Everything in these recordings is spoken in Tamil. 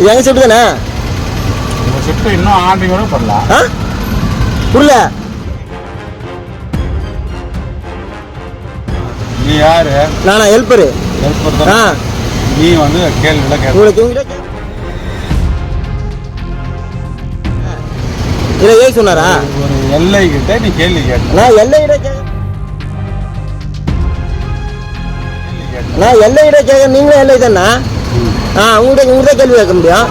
எங்கள் ஷிஃப்ட் தானே? ஷிஃப்ட் இன்னும் ஆரம்பிக்க கூட பண்ணல ஆ? புரியல. நீ யாரு? நானா ஹெல்ப்பரு. ஹெல்ப்பர் ஆ. தான் நீ வந்து கேள்வியில் கேட்க. உங்களுக்கு இல்லை ஏய் சொன்னாரா? ஒரு எல்லை கிட்ட நீ கேள்வி கேட்ட நான் கேட்க. கேள்வி கேட்ட நான் எல்லையிட கேட்க. நீங்களும் எல்லை தானே? ஆ உங்கள்கிட்ட உங்கள்கிட்ட கேள்வி கேட்க முடியும்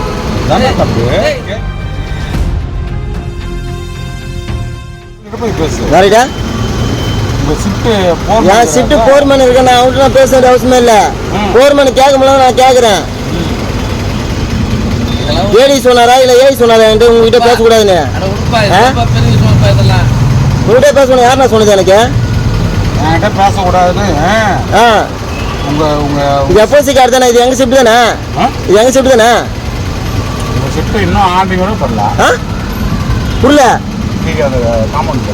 வேறடா உங்க ஷிஃப்ட் போர்மேன் இருக்கேன் நான் அவன்கிட்ட நான் பேச வேண்டிய அவசியமே இல்லை. போர்மேன் கேட்க முடியல நான் கேட்குறேன் ஏடி சொன்னாரா? இல்லை ஏடி சொன்னாரா? என்கிட்ட உங்ககிட்ட பேசக்கூடாதுன்னு. உங்ககிட்ட பேசணும் யார் நான் சொன்னது எனக்கு? பேசக்கூடாதுன்னு. ஆ. உங்க உங்க இது எஃப்எஸ்சி கார்டு தானே? இது எங்கள் ஷிஃப்ட் தானே? இது எங்கள் ஷிஃப்ட் தானே? உங்க ஷிஃப்ட் இன்னும் ஆரம்பிக்க கூட பண்ணல ஆ? புரியல. அந்த காம்பவுண்ட்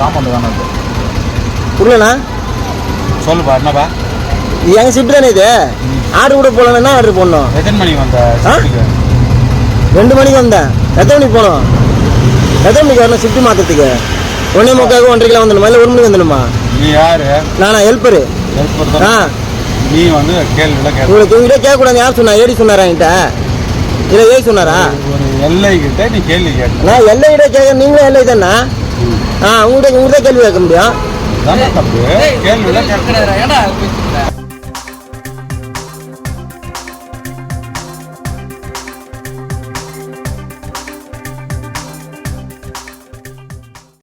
காம்பவுண்ட் தானே அது. புரியலண்ணா. சொல்லுப்பா என்னப்பா? இது எங்கள் ஷிஃப்ட் தானே இது? ஆர்டர் கூட போகலன்னா ஆர்டர் போடணும்? எத்தனை மணிக்கு வந்த ரெண்டு மணிக்கு வந்தேன். எத்தனை மணிக்கு போகணும்? எத்தனை மணிக்கு வரணும் ஷிஃப்ட் மாற்றத்துக்கு ஒன்றே முக்காக்கு ஒன்றரை கிலோ வந்துடுமா? இல்லை ஒரு மணிக்கு வந்துடுமா? நீ யாரு? நானா ஹெல்ப்பரு. ஹெல்ப்பர் ஆ. நீ வந்து கேள்வியில் உங்களுக்கு உங்ககிட்ட கேட்கக்கூடாது. யார் சொன்னா? ஏடி சொன்னாரா என்கிட்ட? இல்லை ஏடி சொன்னாரா? ஒரு எல்லை கிட்ட நீ கேள்வி கேட்ட நான் எல்லையிட கேட்க நீங்களும் எல்லை தானே? ஆ உங்கள்கிட்ட உங்கள்கிட்ட கேள்வி கேட்க முடியும். கேள்வியில் பெரிய